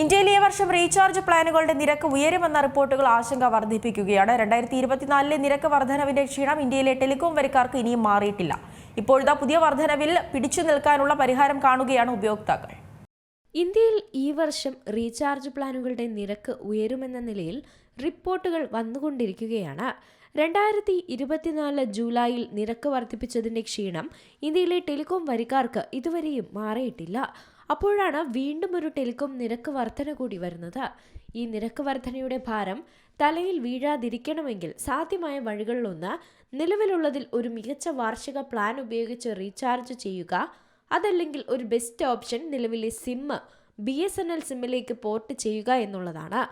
ഇന്ത്യയിൽ ഈ വർഷം റീചാർജ് പ്ലാനുകളുടെ നിരക്ക് ഉയരുമെന്ന റിപ്പോർട്ടുകൾ ആശങ്ക വർദ്ധിപ്പിക്കുകയാണ്. രണ്ടായിരത്തി ഇരുപത്തിനാലിലെ നിരക്ക് വർധനവിന്റെ ക്ഷീണം ഇന്ത്യയിലെ ടെലികോം വരിക്കാർക്ക് ഇനിയും മാറിയിട്ടില്ല. ഇപ്പോഴത്തെ പുതിയ വർധനവിൽ പിടിച്ചു നിൽക്കാനുള്ള പരിഹാരം കാണുകയാണ് ഉപയോക്താക്കൾ. ഇന്ത്യയിൽ ഈ വർഷം റീചാർജ് പ്ലാനുകളുടെ നിരക്ക് ഉയരുമെന്ന നിലയിൽ റിപ്പോർട്ടുകൾ വന്നുകൊണ്ടിരിക്കുകയാണ്. രണ്ടായിരത്തി ഇരുപത്തിനാല് ജൂലൈയിൽ നിരക്ക് വർദ്ധിപ്പിച്ചതിന്റെ ക്ഷീണം ഇന്ത്യയിലെ ടെലികോം വരിക്കാർക്ക് ഇതുവരെയും മാറിയിട്ടില്ല. അപ്പോഴാണ് വീണ്ടും ഒരു ടെലികോം നിരക്ക് വർധന കൂടി വരുന്നത്. ഈ നിരക്ക് വർധനയുടെ ഭാരം തലയിൽ വീഴാതിരിക്കണമെങ്കിൽ സാധ്യമായ വഴികളിലൊന്ന് നിലവിലുള്ളതിൽ ഒരു മികച്ച വാർഷിക പ്ലാൻ ഉപയോഗിച്ച് റീചാർജ് ചെയ്യുക. അതല്ലെങ്കിൽ ഒരു ബെസ്റ്റ് ഓപ്ഷൻ നിലവിലെ SIM B S N L സിമ്മിലേക്ക് port ചെയ്യുക എന്നുള്ളതാണ്.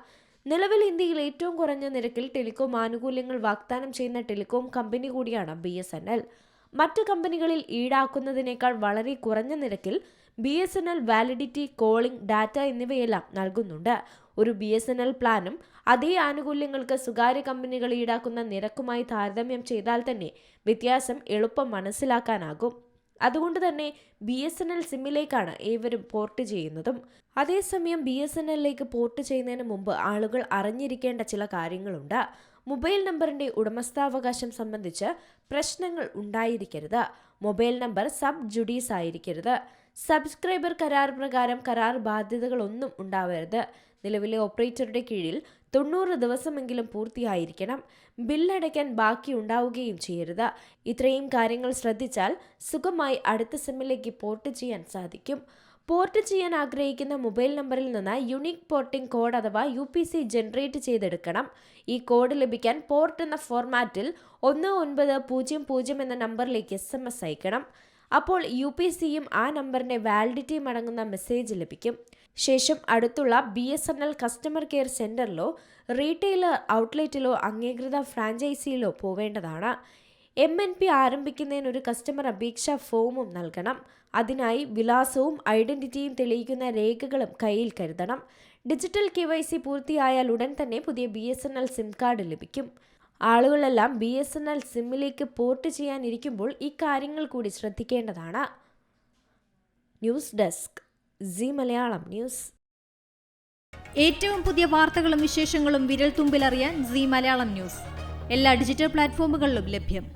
നിലവിൽ ഇന്ത്യയിൽ ഏറ്റവും കുറഞ്ഞ നിരക്കിൽ ടെലികോം ആനുകൂല്യങ്ങൾ വാഗ്ദാനം ചെയ്യുന്ന ടെലികോം കമ്പനി കൂടിയാണ് ബി എസ് എൻ എൽ. മറ്റ് കമ്പനികളിൽ ഈടാക്കുന്നതിനേക്കാൾ വളരെ കുറഞ്ഞ നിരക്കിൽ B S N L validity calling data എന്നിവയെല്ലാം നൽകുന്നുണ്ട്. ഒരു ബി എസ് എൻ എൽ പ്ലാനും അതേ ആനുകൂല്യങ്ങൾക്ക് സ്വകാര്യ കമ്പനികൾ ഈടാക്കുന്ന നിരക്കുമായി താരതമ്യം ചെയ്താൽ തന്നെ വ്യത്യാസം എളുപ്പം മനസ്സിലാക്കാനാകും. അതുകൊണ്ട് തന്നെ ബി എസ് എൻ എൽ സിമ്മിലേക്കാണ് ഏവരും പോർട്ട് ചെയ്യുന്നതും. അതേസമയം ബി എസ് എൻ എല്ലിലേക്ക് പോർട്ട് ചെയ്യുന്നതിന് മുമ്പ് ആളുകൾ അറിഞ്ഞിരിക്കേണ്ട ചില കാര്യങ്ങളുണ്ട്. മൊബൈൽ നമ്പറിന്റെ ഉടമസ്ഥാവകാശം സംബന്ധിച്ച് പ്രശ്നങ്ങൾ ഉണ്ടായിരിക്കരുത്. മൊബൈൽ നമ്പർ സബ് ജുഡീസ് ആയിരിക്കരുത്. സബ്സ്ക്രൈബർ കരാർ പ്രകാരം കരാർ ബാധ്യതകളൊന്നും ഉണ്ടാവരുത്. നിലവിലെ ഓപ്പറേറ്ററുടെ കീഴിൽ തൊണ്ണൂറ് ദിവസമെങ്കിലും പൂർത്തിയായിരിക്കണം. ബില്ലടയ്ക്കാൻ ബാക്കി ഉണ്ടാവുകയും ചെയ്യരുത്. ഇത്രയും കാര്യങ്ങൾ ശ്രദ്ധിച്ചാൽ സുഖമായി അടുത്ത സിമ്മിലേക്ക് പോർട്ട് ചെയ്യാൻ സാധിക്കും. പോർട്ട് ചെയ്യാൻ ആഗ്രഹിക്കുന്ന മൊബൈൽ നമ്പറിൽ നിന്ന് യുണീക് പോർട്ടിംഗ് കോഡ് അഥവാ യു പി സി ജനറേറ്റ് ചെയ്തെടുക്കണം. ഈ കോഡ് ലഭിക്കാൻ പോർട്ട് എന്ന ഫോർമാറ്റിൽ ഒന്ന് ഒൻപത് പൂജ്യം പൂജ്യം എന്ന നമ്പറിലേക്ക് എസ് എം എസ് അയക്കണം. അപ്പോൾ യു പി സിയും ആ നമ്പറിന്റെ വാലിഡിറ്റിയും അടങ്ങുന്ന മെസ്സേജ് ലഭിക്കും. ശേഷം അടുത്തുള്ള B S N L customer care സെന്ററിലോ retailer ഔട്ട്ലെറ്റിലോ അംഗീകൃത ഫ്രാഞ്ചൈസിയിലോ പോവേണ്ടതാണ്. എം എൻ പി ആരംഭിക്കുന്നതിന് ഒരു കസ്റ്റമർ അപേക്ഷാ ഫോമും നൽകണം. അതിനായി വിലാസവും ഐഡന്റിറ്റിയും തെളിയിക്കുന്ന രേഖകളും കയ്യിൽ കരുതണം. ഡിജിറ്റൽ കെ വൈ സി പൂർത്തിയായാൽ ഉടൻ തന്നെ പുതിയ B S N L SIM card ലഭിക്കും. ആളുകളെല്ലാം ബി എസ് എൻ എൽ സിമ്മിലേക്ക് പോർട്ട് ചെയ്യാനിരിക്കുമ്പോൾ ഈ കാര്യങ്ങൾ കൂടി ശ്രദ്ധിക്കേണ്ടതാണ്. News desk Zee Malayalam news. ഏറ്റവും പുതിയ വാർത്തകളും വിശേഷങ്ങളും വിരൽ തുമ്പിലറിയാൻ സി മലയാളം ന്യൂസ്. എല്ലാ ഡിജിറ്റൽ പ്ലാറ്റ്ഫോമുകളിലും ലഭ്യം.